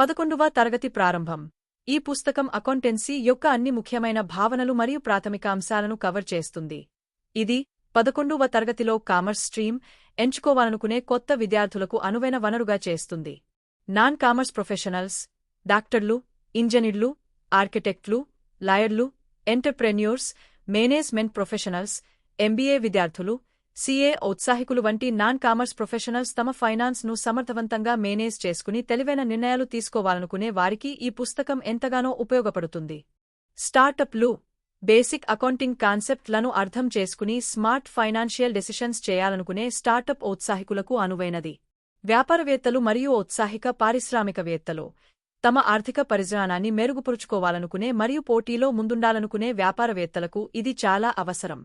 పదకొండవ తరగతి ప్రారంభం. ఈ పుస్తకం అకౌంటెన్సీ యొక్క అన్ని ముఖ్యమైన భావనలు మరియు ప్రాథమిక అంశాలను కవర్ చేస్తుంది. ఇది పదకొండవ తరగతిలో కామర్స్ స్ట్రీమ్ ఎంచుకోవాలనుకునే కొత్త విద్యార్థులకు అనువైన వనరుగా చేస్తుంది. నాన్ కామర్స్ ప్రొఫెషనల్స్ డాక్టర్లు ఇంజనీర్లు ఆర్కిటెక్ట్లు లాయర్లు ఎంటర్ప్రెన్యూర్స్ మేనేజ్మెంట్ ప్రొఫెషనల్స్ ఎంబీఏ విద్యార్థులు సీఏ ఔత్సాహికులు వంటి నాన్ కామర్స్ ప్రొఫెషనల్స్ తమ ఫైనాన్స్ను సమర్థవంతంగా మేనేజ్ చేసుకుని తెలివైన నిర్ణయాలు తీసుకోవాలనుకునే వారికి ఈ పుస్తకం ఎంతగానో ఉపయోగపడుతుంది. స్టార్టప్లు బేసిక్ అకౌంటింగ్ కాన్సెప్ట్లను అర్థం చేసుకుని స్మార్ట్ ఫైనాన్షియల్ డెసిషన్స్ చేయాలనుకునే స్టార్టప్ ఔత్సాహికులకు అనువైనది. వ్యాపారవేత్తలు మరియు ఔత్సాహిక పారిశ్రామికవేత్తలు తమ ఆర్థిక పరిజ్ఞానాన్ని మెరుగుపరుచుకోవాలనుకునే మరియు పోటీలో ముందుండాలనుకునే వ్యాపారవేత్తలకు ఇది చాలా అవసరం.